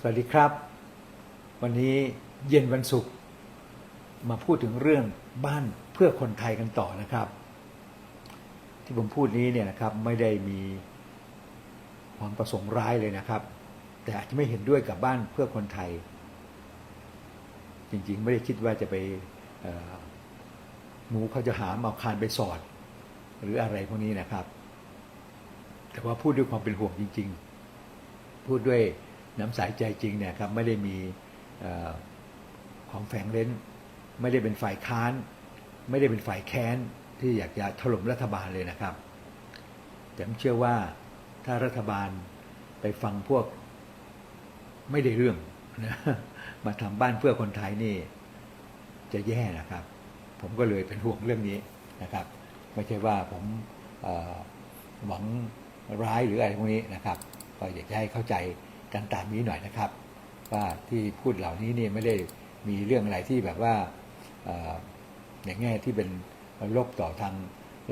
สวัสดีครับ วันนี้เย็นวันศุกร์มาพูดถึงเรื่องบ้านเพื่อคนไทยกันต่อนะครับ ที่ผมพูดนี้เนี่ยนะครับไม่ได้มีความประสงค์ร้ายเลยนะครับ แต่อาจจะไม่เห็นด้วยกับบ้านเพื่อคนไทย จริงๆ ไม่ได้คิดว่าจะไปหมูเขาจะหามเอาคานไปสอด หรืออะไรพวกนี้นะครับ แต่ว่าพูดด้วยความเป็นห่วงจริง ๆ พูดด้วย น้ำสายใจจริงเนี่ยครับไม่ได้มีของแฝงเร้น ไม่ได้เป็นฝ่ายค้าน ไม่ได้เป็นฝ่ายแค้นที่อยากจะถล่มรัฐบาลเลยนะครับ แต่ผมเชื่อว่าถ้ารัฐบาลไปฟังพวกไม่ได้เรื่องนะมาทำบ้านเพื่อคนไทยนี่จะแย่นะครับ ผมก็เลยเป็นห่วงเรื่องนี้นะครับ ไม่ใช่ว่าผมหวังร้ายหรืออะไรพวกนี้นะครับ ก็อยากจะให้เข้าใจ กันตามนี้หน่อยนะครับ ว่าที่พูดเหล่านี้นี่ไม่ได้มีเรื่องอะไรที่แบบว่าอย่างแง่ที่เป็นลบต่อทาง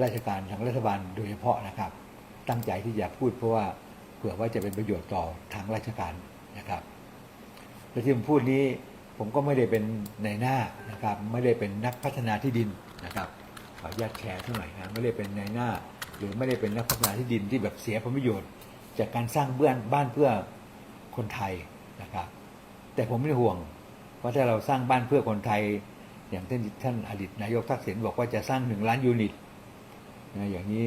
ราชการทางรัฐบาลโดยเฉพาะนะครับ ตั้งใจที่จะพูดเพราะว่าเผื่อว่าจะเป็นประโยชน์ต่อทางราชการนะครับและที่ผมพูดนี้ผมก็ไม่ได้เป็นในหน้านะครับ ไม่ได้เป็นนักพัฒนาที่ดินนะครับขออนุญาตแชร์เท่าไหร่นะไม่ได้เป็นในหน้า หรือไม่ได้เป็นนักพัฒนาที่ดินที่แบบเสียผลประโยชน์ จากการสร้างเบื้อนบ้านเพื่อ คนไทยนะครับ แต่ผมไม่ห่วง เพราะถ้าเราสร้างบ้านเพื่อคนไทย อย่างท่านท่านอดีตนายกทักษิณบอกว่าจะสร้างหนึ่งล้านยูนิตนะอย่างนี้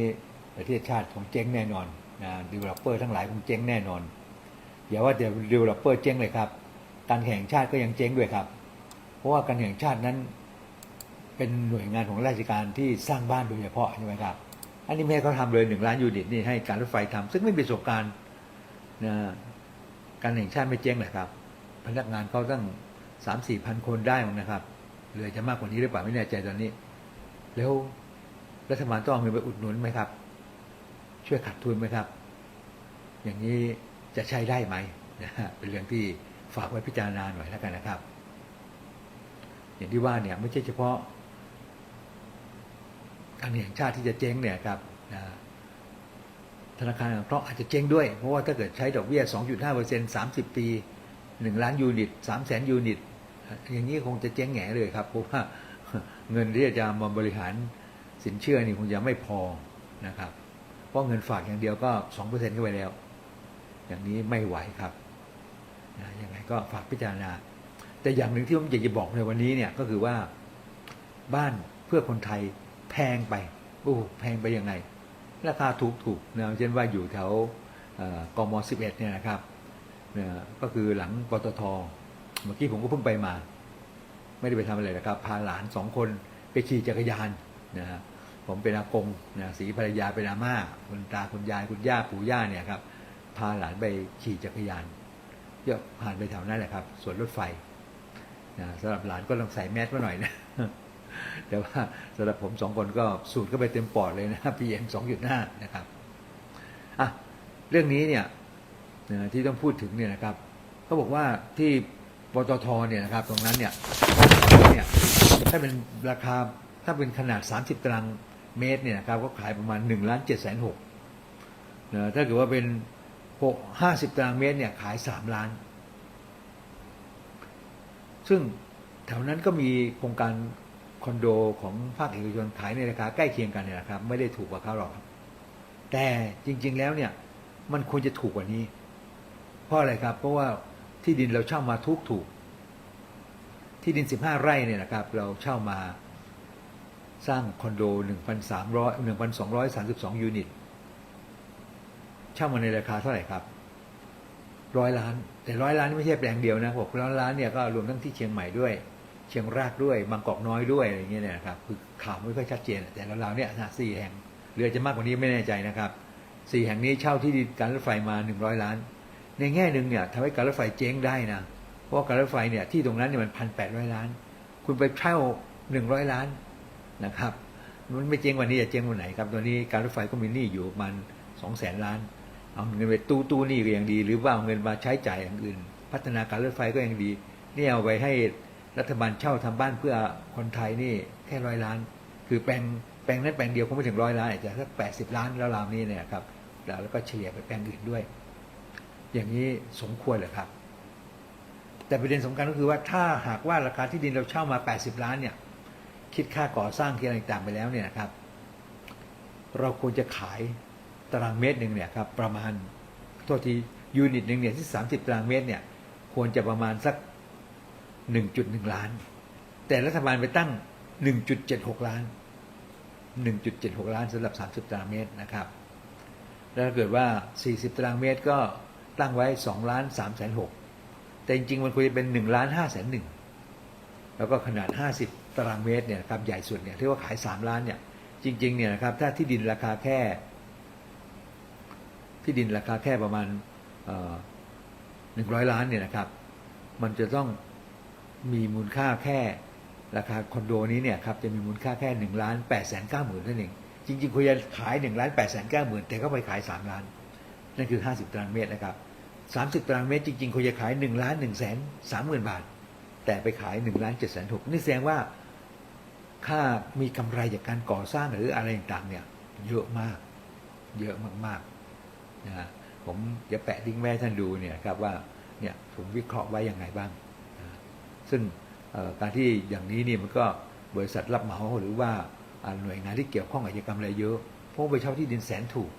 ประเทศชาติคงเจ๊งแน่นอนนะดีเวลลอปเปอร์ทั้งหลายคงเจ๊งแน่นอน อย่าว่าแต่ดีเวลลอปเปอร์เจ๊งเลยครับ การแข่งชาติก็ยังเจ๊งด้วยครับ เพราะว่าการแข่งชาตินั้น เป็นหน่วยงานของราชการที่สร้างบ้านโดยเฉพาะใช่ไหมครับ อันนี้ไม่ให้เขาทำเลยหนึ่งล้านยูนิตนี่ให้การรถไฟทำซึ่งไม่มีประสบการณ์นะ การแข่งชาติไม่เจ๊งเลยครับ พนักงานเขาตั้งสามสี่พันคนได้มั้งนะครับเหลือจะมากกว่านี้หรือเปล่าไม่แน่ใจตอนนี้ แล้วรัฐบาลต้องเอาเงินไปอุดหนุนไหมครับ ช่วยขัดทุนไหมครับ อย่างนี้จะใช้ได้ไหมนะฮะเป็นเรื่องที่ฝากไว้พิจารณาหน่อยแล้วกันนะครับ อย่างที่ว่าเนี่ยไม่ใช่เฉพาะการแห่งชาติที่จะเจ๊งเนี่ยครับนะ ธนาคารเคราะห์อาจจะเจ๊งด้วย เพราะว่าถ้าเกิดใช้ดอกเบี้ย 2.5% 30 ปี 1 ล้านยูนิต300แสนยูนิต อย่างนี้คงจะเจ๊งแง่เลยครับ เพราะว่าเงินที่จะมาบริหารสินเชื่อนี่คงจะไม่พอนะครับ เพราะเงินฝากอย่างเดียวก็ 2%เข้าไปแล้ว อย่างนี้ไม่ไหวครับนะยังไงก็ฝากพิจารณา แต่อย่างหนึ่งที่ผมอยากจะบอกในวันนี้เนี่ยก็คือว่าบ้านเพื่อคนไทยแพงไปโอ้แพงไปยังไง ราคาถูกถูกนะเช่นว่าอยู่แถวกม11เนี่ยนะครับนี่ยก็คือหลังปตทเมื่อกี้ผมก็เพิ่งไปมา ไม่ได้ไปทำอะไรนะครับ พาหลานสองคนไปขี่จักรยานนะฮะผมเป็นอากงนะสีภรรยาเป็นอาม่าคุณตาคุณยายคุณย่าปู่ย่าเนี่ยครับพาหลานไปขี่จักรยานเยอะผ่านไปแถวนั้นแหละครับสวนรถไฟนะสำหรับหลานก็ต้องใส่แมสมาหน่อยนะ แต่ว่าสำหรับผมสองคนก็สูดเข้าไปเต็มปอดเลยนะ PM 2.5นะครับอะเรื่องนี้เนี่ยที่ต้องพูดถึงเนี่ยนะครับเขาบอกว่าที่ปตทเนี่ยนะครับตรงนั้นเนี่ยเนี่ยถ้าเป็นราคาถ้าเป็นขนาด 30 ตารางเมตรเนี่ยนะครับก็ขายประมาณ1ล้าน7แสน6นะถ้าเกิดว่าเป็น6 50ตารางเมตรเนี่ยขาย3ล้าน ซึ่งแถวนั้นก็มีโครงการ คอนโดของภาคเอกชนขายในราคาใกล้เคียงกันเนี่ยนะครับ ไม่ได้ถูกกว่าเขาหรอกแต่จริง ๆ แล้วเนี่ย มันควรจะถูกกว่านี้ เพราะอะไรครับ เพราะว่าที่ดินเราเช่ามาทุกถูก ที่ดิน 15 ไร่เนี่ยนะครับ เราเช่ามาสร้างคอนโด 1,300 1,232 ยูนิต เช่ามาในราคาเท่าไหร่ครับร้อยล้าน แต่ร้อยล้านนี่ไม่ใช่แปลงเดียวนะหกร้อยล้านเนี่ยก็รวมทั้งที่เชียงใหม่ด้วย เชียงรากด้วยบางกอกน้อยด้วยอะไรเงี้ยเนี่ยนะครับคือข่าวไม่ค่อยชัดเจน แต่เราเนี่ยนะสี่แห่งหรือจะมากกว่านี้ไม่แน่ใจนะครับสี่แห่งนี้เช่าที่ดินการรถไฟมาหนึ่งร้อยล้าน ในแง่หนึ่งเนี่ยทำให้การรถไฟเจ๊งได้นะเพราะการรถไฟเนี่ยที่ตรงนั้นเนี่ยมันพันแปดร้อยล้าน คุณไปเช่าหนึ่งร้อยล้านนะครับ มันไม่เจ๊งวันนี้จะเจ๊งวันไหนครับตอนนี้การรถไฟก็มีหนี้อยู่ประมันสองแสนล้าน เอาเงินไปตู้ตู้หนี้ก็ยังดี หรือว่าเอาเงินมาใช้จ่ายอย่างอื่น พัฒนาการรถไฟก็ยังดี นี่เอาไปให้ รัฐบาลเช่าทำบ้านเพื่อคนไทยนี่แค่ร้อยล้าน คือแปลงแปลงนั้นแปลงเดียวคงไม่ถึงร้อยล้านอาจจะสักแปดสิบล้านแล้วราวนี้เนี่ยครับแล้วก็เฉลี่ยไปแปลงอื่นด้วย อย่างนี้สมควรเหรอครับ แต่ประเด็นสำคัญก็คือว่าถ้าหากว่าราคาที่ดินเราเช่ามา 80 ล้านเนี่ย คิดค่าก่อสร้างที่อะไรต่างไปแล้วเนี่ยนะครับ เราควรจะขายตารางเมตรหนึ่งเนี่ยครับประมาณโทษทียูนิตหนึ่งเนี่ยที่ 30 ตารางเมตรเนี่ยควรจะประมาณสัก 1.1 ล้าน แต่รัฐบาลไปตั้ง 1.76 ล้าน 1.76 ล้านสำหรับ 30 ตารางเมตรนะครับ แล้วถ้าเกิดว่า 40 ตารางเมตรก็ตั้งไว้ 2 ล้าน3แสน6แต่จริงๆ มันควรจะเป็น 1 ล้าน5แสน1แล้วก็ขนาด 50 ตารางเมตรเนี่ยครับใหญ่สุดเนี่ยที่ว่าขาย 3 ล้านเนี่ยจริงๆเนี่ยนะครับถ้าที่ดินราคาแค่ ที่ดินราคาแค่ประมาณหนึ่งร้อยล้านเนี่ยนะครับ มันจะต้อง มีมูลค่าแค่ราคาคอนโดนี้เนี่ยครับจะมีมูลค่าแค่หนึ่งล้านแปดแสนเก้าหมื่นนั่นเองจริงๆควรจะขายหนึ่งล้านแปดแสนเก้าหมื่นแต่ก็ไปขายสามล้าน นั่นคือห้าสิบตารางเมตรนะครับสามสิบตารางเมตรจริงๆควรจะขายหนึ่งล้านหนึ่งแสนสามหมื่นบาท แต่ไปขายหนึ่งล้านเจ็ดแสนหกนี่แสดงว่าค่ามีกำไรจากการก่อสร้างหรืออะไรต่างๆเนี่ยเยอะมาก เยอะมากๆนะฮะผมจะแปะลิงแม่ท่านดูเนี่ยครับว่าเนี่ยผมวิเคราะห์ไว้ยังไงบ้าง ซึ่งการที่อย่างนี้นี่มันก็บริษัทรับเหมาหรือว่าหน่วยงานที่เกี่ยวข้องอาชญากรรมอะไรเยอะเพราะไปเช่าที่ดินแสนถูก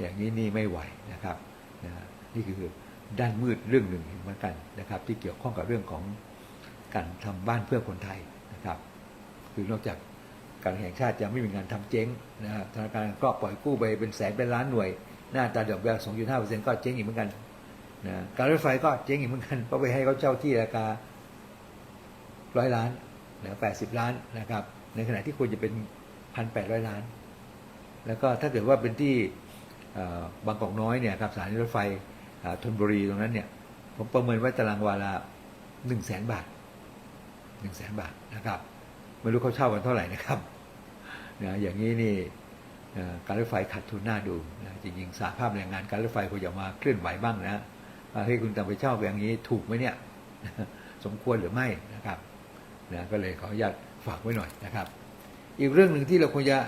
อย่างนี้นี่ไม่ไหวนะครับนี่คือด้านมืดเรื่องหนึ่งเหมือนกันนะครับ ที่เกี่ยวข้องกับเรื่องของการทำบ้านเพื่อคนไทยนะครับ คือนอกจากการแห่งชาติจะไม่มีงานทำเจ๊งนะฮะธนาคารก็ปล่อยกู้ไปเป็นแสนเป็นล้านหน่วย หน้าตาดอกเบี้ย2.5%ก็เจ๊งอีกเหมือนกัน นะการรถไฟก็เจ๊งอีกเหมือนกันเพราะไปให้เขาเช่าที่ราคาร้อยล้านนะ80ล้านนะครับ ในขณะที่ควรจะเป็นพันแปดร้อยล้าน แล้วก็ถ้าเกิดว่าเป็นที่บางกอกน้อยเนี่ยครับสถานีรถไฟธนบุรีตรงนั้นเนี่ย ผมประเมินไว้ตารางวาละหนึ่งแสนบาทหนึ่งแสนบาทนะครับ ไม่รู้เขาเช่ากันเท่าไหร่นะครับนะอย่างนี้นี่การรถไฟขาดทุนหน้าดูนะจริงๆสาภาพแรงงานการรถไฟควรจะมาเคลื่อนไหวบ้างนะ ว่าเฮ้ยคุณจะไปเช่าแบบนี้ถูกไหมเนี่ย สมควรหรือไม่นะครับนะก็เลยขออนุญาตฝากไว้หน่อยนะครับ อีกเรื่องหนึ่งที่เราควรจะ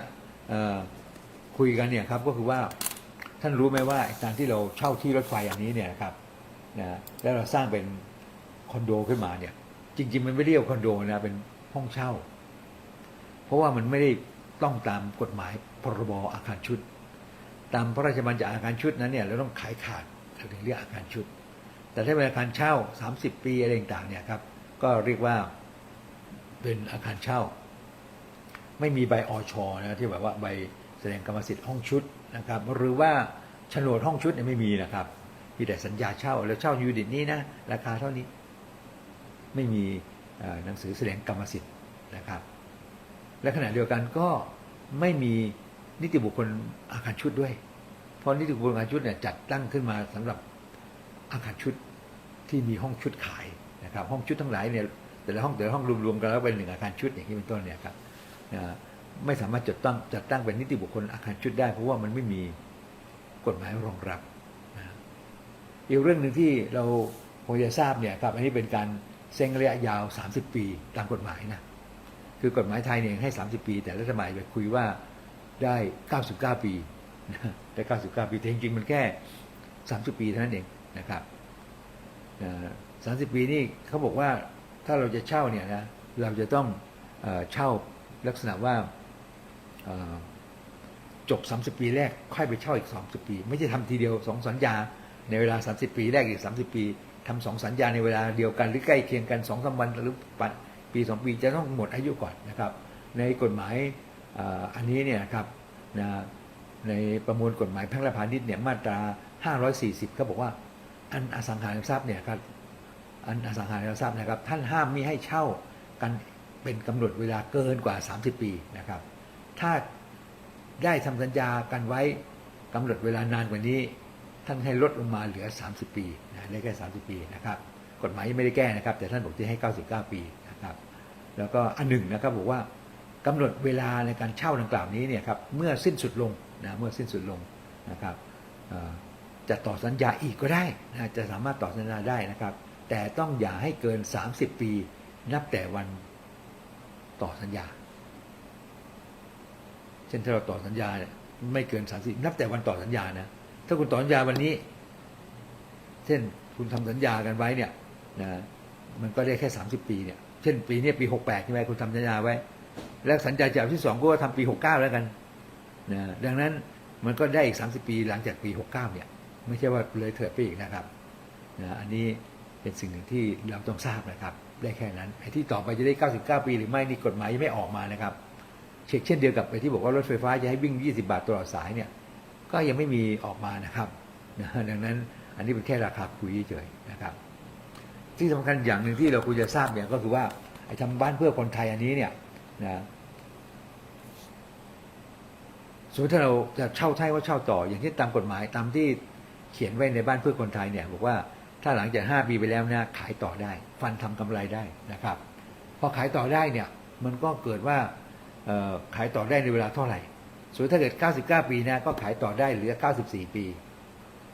คุยกันเนี่ยครับก็คือว่าท่านรู้ไหมว่าการที่เราเช่าที่รถไฟอันนี้เนี่ยครับนะแล้วเราสร้างเป็นคอนโดขึ้นมาเนี่ย จริง ๆ มันไม่เรียกคอนโดนะเป็นห้องเช่า เพราะว่ามันไม่ได้ต้องตามกฎหมายพรบอาคารชุด ตามพระราชบัญญัติอาคารชุดนั้นเนี่ยเราต้องขายขาด เราถึงเรียกอาคารชุด แต่ถ้าเป็นอาคารเช่า 30 ปีอะไรต่างๆเนี่ยครับ ก็เรียกว่าเป็นอาคารเช่า ไม่มีใบอชนะที่แบบว่าใบแสดงกรรมสิทธิ์ห้องชุดนะครับ หรือว่าโฉนดห้องชุดเนี่ยไม่มีนะครับมีแต่สัญญาเช่าแล้วเช่ายูนิตนี้นะราคาเท่านี้ ไม่มีหนังสือแสดงกรรมสิทธิ์นะครับ และขณะเดียวกันก็ไม่มีนิติบุคคลอาคารชุดด้วย เพราะนิติบุคคลอาคารชุดเนี่ยจัดตั้งขึ้นมาสำหรับอาคารชุดที่มีห้องชุดขายนะครับ ห้องชุดทั้งหลายเนี่ยแต่ละห้องแต่ละห้องรวมๆกันแล้วเป็นหนึ่งอาคารชุดอย่างนี้เป็นต้นเนี่ยครับไม่สามารถจัดตั้งจัดตั้งเป็นนิติบุคคลอาคารชุดได้ เพราะว่ามันไม่มีกฎหมายรองรับอีกเรื่องหนึ่งที่เราคงจะทราบเนี่ยครับอันนี้เป็นการเซ็งระยะยาว 30 ปีตามกฎหมายนะคือกฎหมายไทยเนี่ยให้ 30 ปี แต่รัฐบาลไปคุยว่าได้ 99 ปี นะได้99 ปีแต่จริงๆมันแค่ 30 ปีเท่านั้นเองนะครับนะ30ปีนี่เขาบอกว่าถ้าเราจะเช่าเนี่ยนะเราจะต้องเช่าลักษณะว่าจบ 30 ปีแรกค่อยไปเช่าอีก 30 ปี ไม่ใช่ทำทีเดียว 2 สัญญา ในเวลา 30 ปีแรกอีก 30 ปีทำสองสัญญาในเวลาเดียวกันหรือใกล้เคียงกัน2องสามวันหรือปัดปีสองปีจะต้องหมดอายุก่อนนะครับ ในกฎหมายอันนี้เนี่ยครับนะ ในประมวลกฎหมายแพ่งและพาณิชย์เนี่ยมาตรา 540เขาบอกว่า อันอสังหาริมทรัพย์เนี่ยครับอันอสังหาริมทรัพย์นะครับ ท่านห้ามมิให้เช่ากันเป็นกำหนดเวลาเกินกว่า 30 ปีนะครับ ถ้าได้ทำสัญญากันไว้กำหนดเวลานานกว่านี้ ท่านให้ลดลงมาเหลือ 30 ปีนะได้แค่ 30 ปีนะครับ กฎหมายไม่ได้แก้นะครับ แต่ท่านบอกที่ให้ 99 ปีนะครับ แล้วก็อันหนึ่งนะครับบอกว่ากำหนดเวลาในการเช่าดังกล่าวนี้เนี่ยครับเมื่อสิ้นสุดลง นะเมื่อสิ้นสุดลงนะครับจะต่อสัญญาอีกก็ได้นะจะสามารถต่อสัญญาได้นะครับ แต่ต้องอย่าให้เกิน 30 ปี นับแต่วันต่อสัญญา เช่นถ้าเราต่อสัญญาไม่เกิน 30 นับแต่วันต่อสัญญานะถ้าคุณต่อสัญญาวันนี้ เช่นคุณทำสัญญากันไว้เนี่ยนะมันก็ได้แค่ 30 ปีเนี่ยเช่นปีนี้ปี 68ใช่ไหมคุณทำสัญญาไว้ แล้วสัญญาฉบับที่สองก็ว่าทำปี 69 แล้วกัน นะดังนั้นมันก็ได้อีก 30 ปีหลังจากปี 69 เนี่ย ไม่ใช่ว่าเลยเถิดไปอีกนะครับนะอันนี้เป็นสิ่งหนึ่งที่เราต้องทราบนะครับ ได้แค่นั้นไอ้ที่ต่อไปจะได้ 99 ปีหรือไม่นี่กฎหมายยังไม่ออกมานะครับเช็คเช่นเดียวกับไอ้ที่บอกว่ารถไฟฟ้าจะให้วิ่ง 20 บาทตลอดสายเนี่ยก็ยังไม่มีออกมานะครับนะดังนั้นอันนี้เป็นแค่ราคาคุยเฉยนะครับ ที่สำคัญอย่างหนึ่งที่เราควรจะทราบเนี่ยก็คือว่าไอ้ทำบ้านเพื่อคนไทยอันนี้เนี่ยนะส มมติถ้าเราจะเช่าไท่ว่าเช่าต่อ อย่างที่ตามกฎหมายตามที่เขียนไว้ในบ้านเพื่อคนไทยเนี่ยบอกว่าถ้าหลังจาก 5 ปีไปแล้วนะขายต่อได้ ฟันทำกำไรได้นะครับพอขายต่อได้เนี่ยมันก็เกิดว่าขายต่อได้ในเวลาเท่าไหร่สมมติถ้าเกิด 99 ปีนะก็ขายต่อได้เหลือ 94 ปี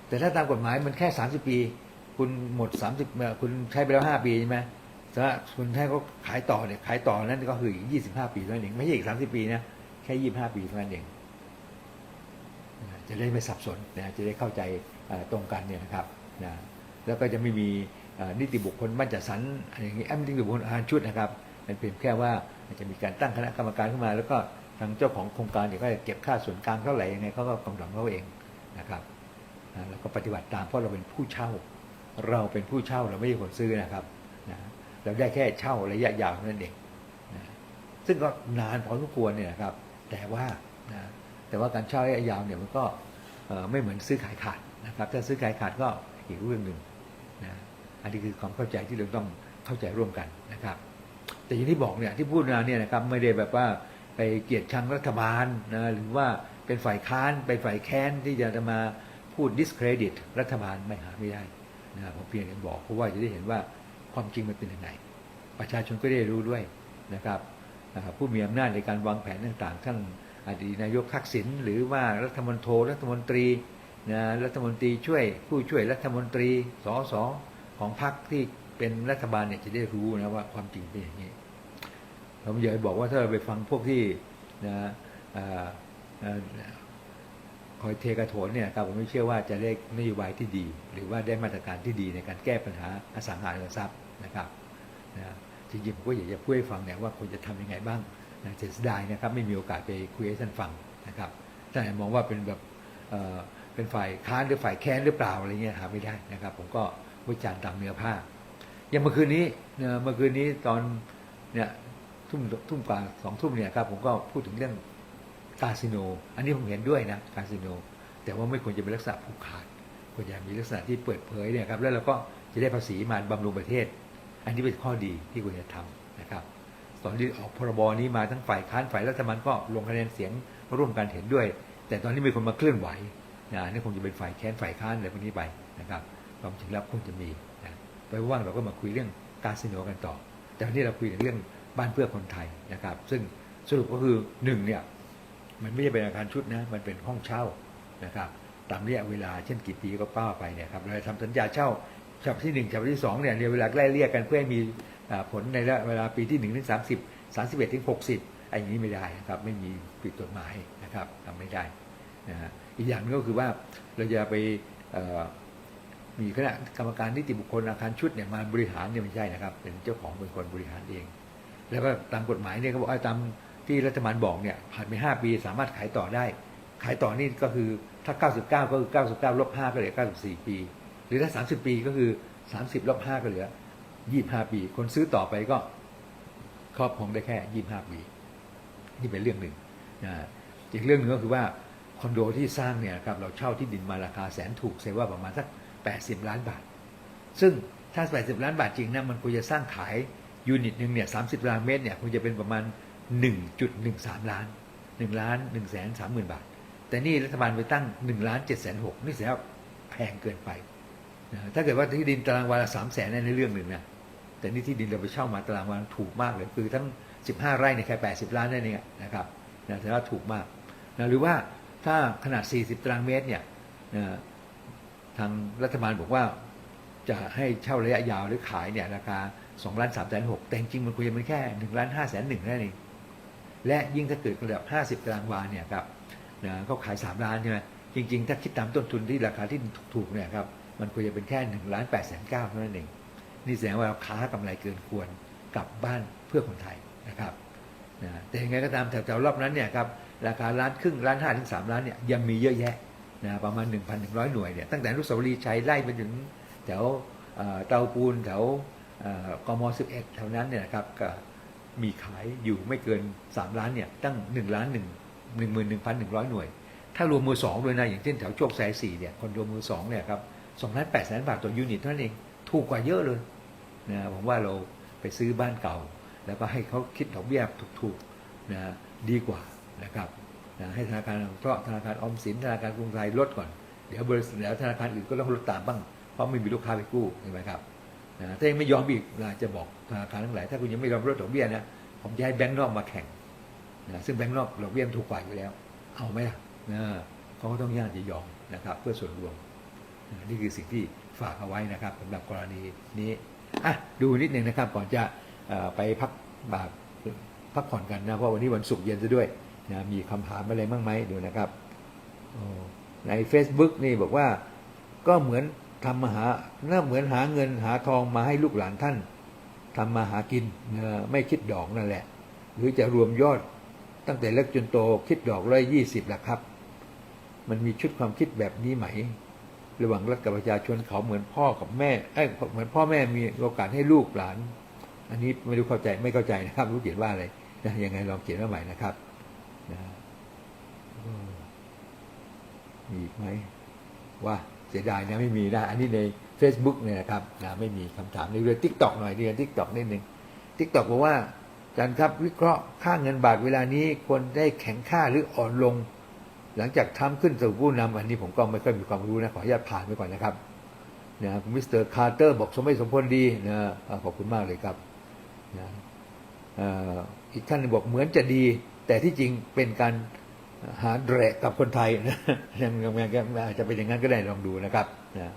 แต่ถ้าตามกฎหมายมันแค่ 30 ปี คุณหมด 30คุณใช้ไปแล้ว 5 ปีใช่ไหมถ้าคุณให้เขาขายต่อเนี่ยขายต่อนั้นก็คืออีก25 ปีเท่านั้นเองไม่ใช่อีก 30 ปีนะแค่ 25 ปีเท่านั้นเอง จะได้ไม่สับสนนะจะได้เข้าใจตรงกันเนี่ยนะครับนะแล้วก็จะไม่มีนิติบุคคลบ้านจัดสรรอะไรอย่างนี้แอมนิติบุคคลอาคารชุดนะครับมันเป็นแค่ว่าจะมีการตั้งคณะกรรมการขึ้นมา แล้วก็ทางเจ้าของโครงการเนี่ยก็จะเก็บค่าส่วนกลางเท่าไหร่ยังไงเขาก็กำหนดเขาเองนะครับนะแล้วก็ปฏิบัติตามเพราะเราเป็นผู้เช่า เราเป็นผู้เช่าเราไม่ใช่คนซื้อนะครับนะเราได้แค่เช่าระยะยาวนั้นเองนะซึ่งก็นานพอสมควรเนี่ยนะครับ แต่ว่านะ แต่ว่าการเช่าระยะยาวเนี่ยมันก็ไม่เหมือนซื้อขายขาดนะครับ ถ้าซื้อขายขาดก็อีกเรื่องหนึ่งนะอันนี้คือความเข้าใจที่เราต้องเข้าใจร่วมกันนะครับ แต่อย่างที่บอกเนี่ยที่พูดมาเนี่ยนะครับไม่ได้แบบว่าไปเกลียดชังรัฐบาลนะหรือว่าเป็นฝ่ายค้านไปฝ่ายแค้นที่จะมาพูด discredit รัฐบาลไม่หาไม่ได้นะผมเพียงแต่บอกเพราะว่าจะได้เห็นว่าความจริงมันเป็นยังไงประชาชนก็ได้รู้ด้วยนะครับผู้มีอำนาจในการวางแผนต่างๆท่าน อดีตนายกทักษิณหรือว่ารัฐมนตรีรัฐมนตรีนะรัฐมนตรีช่วยผู้ช่วยรัฐมนตรีสสของพรรคที่เป็นรัฐบาลเนี่ยจะได้รู้นะว่าความจริงเป็นอย่างนี้ผมอยากจะบอกว่าถ้าเราไปฟังพวกที่นะออคอยเทกระโถนเนี่ยครับผมไม่เชื่อว่าจะได้นโยบายที่ดี หรือว่าได้มาตรการที่ดีในการแก้ปัญหาอสังหาริมทรัพย์นะครับนะจริงๆผมก็อยากจะพูดให้ฟังเนี่ยว่าควรจะทำยังไงบ้าง นะเสียดายนะครับไม่มีโอกาสไปคุยให้ท่านฟังนะครับท่านมองว่าเป็นแบบเเป็นฝ่ายค้านหรือฝ่ายแค้นหรือเปล่าอะไรเงี้ยหาไม่ได้นะครับ ผมก็วิจารณ์ตามเนื้อผ้าอย่างเมื่อคืนนี้เอ่อเมื่อคืนนี้ตอนเนี่ยทุ่มทุ่มกว่าสองทุ่มเนี่ยครับผมก็พูดถึงเรื่องคาสิโน อันนี้ผมเห็นด้วยนะคาสิโน แต่ว่าไม่ควรจะเป็นลักษณะผูกขาดควรจะมีลักษณะที่เปิดเผยเนี่ยครับแล้วเราก็จะได้ภาษีมาบำรุงประเทศ อันนี้เป็นข้อดีที่ควรจะทำนะครับ ตอนที่ออกพรบนี้มาทั้งฝ่ายค้านฝ่ายรัฐบาลก็ลงคะแนนเสียงร่วมกันเห็นด้วย แต่ตอนนี้มีคนมาเคลื่อนไหวนะนี่คงจะเป็นฝ่ายแค้นฝ่ายค้านอะไรพวกนี้ไปนะครับความจริงแล้วคงจะมีนะไปว่างเราก็มาคุยเรื่องคาสิโนอกันต่อ แต่วันนี้เราคุยเรื่องบ้านเพื่อคนไทยนะครับ ซึ่งสรุปก็คือหนึ่งเนี่ยมันไม่ใช่เป็นอาคารชุดนะมันเป็นห้องเช่านะครับตามระยะเวลาเช่นกี่ปีก็ป้าไปเนี่ยครับเราทำสัญญาเช่าฉบับที่หนึ่งฉบับที่สองเนี่ยในเวลาใกล้เรียกกันเพื่อให้มี ผลในระยะเวลาปีที่หนึ่งถึงสามสิบสามสิบเอ็ดถึงหกสิบไอ้นี้ไม่ได้นะครับไม่มีผิดกฎหมายนะครับทำไม่ได้นะฮะอีกอย่างหนึงก็คือว่าเราจะไปมีคณะกรรมการนิติบุคคลอาคารชุดเนี่ยมาบริหารเนี่ยไม่ใช่นะครับ เป็นเจ้าของเป็นคนบริหารเอง แล้วก็ตามกฎหมายเนี่ยเขาบอกตามที่รัฐบาลบอกเนี่ยผ่านไปห้าปีสามารถขายต่อได้ ขายต่อนี่ก็คือถ้า 99 ก็คือ 99ลบ5ก็เหลือ 94 ปี หรือถ้า 30 ปีก็คือ 30ลบ5ก็เหลือ 25ปี คนซื้อต่อไปก็ครอบครองได้แค่25ปี นี่เป็นเรื่องหนึ่งนะอีกเรื่องหนึ่งก็คือว่าคอนโดที่สร้างเนี่ยครับเราเช่าที่ดินมาราคาแสนถูกเซว่าประมาณสัก80ล้านบาท ซึ่งถ้า80ล้านบาทจริงนะมันควรจะสร้างขายยูนิตหนึ่งเนี่ย30ตารางเมตรเนี่ยควรจะเป็นประมาณ1.13ล้าน1ล้าน1แสน3หมื่นบาท แต่นี่รัฐบาลไปตั้ง1ล้าน7แสน6นี่เสียว่าแพงเกินไป ถ้าเกิดว่าที่ดินตารางวาละ3แสนในเรื่องหนึ่งนะ แต่นี่ที่ดินเราไปเช่ามาตารางวาถูกมากเลยคือทั้ง 15 ไร่ในยแค่80 ล้านนั่นเองนะครับนะถือว่าถูกมากนะหรือว่าถ้าขนาด 40 ตารางเมตรเนี่ยนะทางรัฐบาลบอกว่าจะให้เช่าระยะยาวหรือขายเนี่ยราคา2ล้าน3แสน6แต่จริงมันควรจะเป็นแค่1ล้าน5แสน1นั่นเองและยิ่งถ้าเกิดระดับ 50 ตารางวาเนี่ยครับนะเขาขาย 3 ล้านใช่ไหมจริง ๆ ถ้าคิดตามต้นทุนที่ราคาที่ถูกๆเนี่ยครับมันควรจะเป็นแค่หนึ่งล้านแปดแสนเก้าเท่านั้นเอง นี่แสดงว่าเราค้ากำไรเกินควรกลับบ้านเพื่อคนไทยนะครับนะแต่ยังไงก็ตามแถวๆรอบนั้นเนี่ยครับราคาล้านครึ่งล้านห้าถึงสามล้านเนี่ยยังมีเยอะแยะนะประมาณ 1,100 หน่วยเนี่ยตั้งแต่อนุสาวรีย์ชัยไล่ไปถึงแถวเตาปูนแถวเอ่อกม11แถวนั้นเนี่ยนะครับก็มีขายอยู่ไม่เกิน 3 ล้านเนี่ยตั้ง1ล้าน1 11,100 หน่วย ถ้ารวมมือสองด้วยนะอย่างเช่นแถวโชคชัย4เนี่ยคอนโดมือสองเนี่ยครับ2ล้าน8แสนบาทต่อยูนิตเท่านั้นเองถูกกว่าเยอะเลย นะผมว่าเราไปซื้อบ้านเก่า แล้วก็ให้เขาคิดดอกเบี้ยถูกๆนะดีกว่านะครับนะให้ธนาคารเคราะธนาคารออมสินธนาคารกรุงไทยลดก่อน เดี๋ยวบริษัทแล้วธนาคารอื่นก็ต้องลดตามบ้าง เพราะไม่มีลูกค้าไปกู้เห็นไหมครับนะถ้ายังไม่ยอมอีกนะจะบอกธนาคารทั้งหลายถ้าคุณยังไม่ยอมลดดอกเบี้ยนะผมจะให้แบงก์นอกมาแข่งนะซึ่งแบงก์นอกดอกเบี้ยถูกกว่าอยู่แล้ว เอาไหมล่ะนะเขาก็ต้องย่านจะยอมนะครับ เพื่อส่วนรวม นี่คือสิ่งที่ฝากเอาไว้นะครับสำหรับกรณีนี้ อะดูนิดหนึ่งนะครับก่อนจะไปพักบาพักผ่อนกันนะเพราะวันนี้วันศุกร์เย็นซะด้วยนะมีคำถามอะไรบ้างไหมดูนะครับใน Facebook นี่บอกว่าก็เหมือนทำมาหาน่าเหมือนหาเงินหาทองมาให้ลูกหลานท่านทำมาหากินเอ่อไม่คิดดอกนั่นแหละ หรือจะรวมยอดตั้งแต่เล็กจนโตคิดดอกร้อยยี่สิบละครับ มันมีชุดความคิดแบบนี้ไหม ระหว่างรัฐกับประชาชนเขาเหมือนพ่อกับแม่เอ้เหมือนพ่อแม่มีโอกาสให้ลูกหลาน อันนี้ไม่รู้เข้าใจไม่เข้าใจนะครับ รู้เขียนว่าอะไรนะยังไงลองเขียนมาใหม่นะครับนะมีอีกไหมว่าเสียดายนะไม่มีนะ อันนี้ใน Facebook เนี่ยนะครับนะไม่มีคำถามในเรื่องทิกตอกหน่อยเดียวทิกตอกนิดนึงทิกตอกบอกว่าอาจารย์ครับวิเคราะห์ค่าเงินบาทเวลานี้ควรได้แข็งค่าหรืออ่อนลง หลังจากทำขึ้นสู่ผู้นำอันนี้ผมก็ไม่ค่อยมีความรู้นะ ขออนุญาตผ่านไปก่อนนะครับนะคุณมิสเตอร์คาร์เตอร์บอกสมไม่สมผลดีนะขอบคุณมากเลยครับนะอีกท่านบอกเหมือนจะดี แต่ที่จริงเป็นการหาแดรกกับคนไทยนะยังยังยังอาจจะเป็นอย่างนั้นก็ได้ลองดูนะครับนะ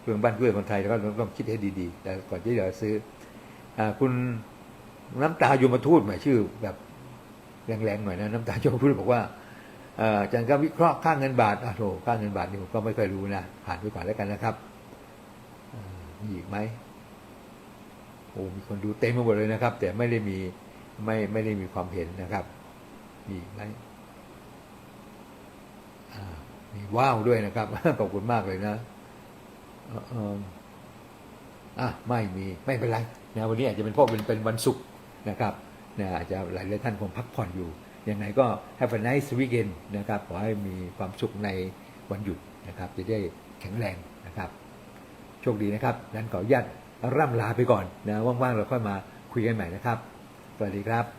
เพื่อนบ้านเพื่อนคนไทยแล้วก็ต้องคิดให้ดีๆแต่ก่อนที่จะซื้ออาคุณน้ำตาโยมทูตหมายชื่อแบบแรงๆหน่อยนะน้ำตาโยมทูตบอกว่า จารย์ก็วิเคราะห์ค่าเงินบาทอะโถค่าเงินบาทนี่ผมก็ไม่ค่อยรู้นะผ่านไปก่อนแล้วกันนะครับมีอีกไหมโอ้มีคนดูเต็มไปหมดเลยนะครับ แต่ไม่ได้มีไม่ไม่ได้มีความเห็นนะครับ มีอีกไหมมีว้าวด้วยนะครับขอบคุณมากเลยนะอ่อเอิ่มอะไม่มีไม่เป็นไรนะวันนี้อาจจะเป็นเพราะเป็นเป็นวันศุกร์นะครับนะอาจจะหลายหลายท่านคงพักผ่อนอยู่ ยังไงก็ have a nice weekend นะครับ ขอให้มีความสุขในวันหยุดนะครับ จะได้แข็งแรงนะครับ โชคดีนะครับ นั้นขออนุญาตร่ำลาไปก่อนนะ ว่างๆ เราค่อยมาคุยกันใหม่นะครับ สวัสดีครับ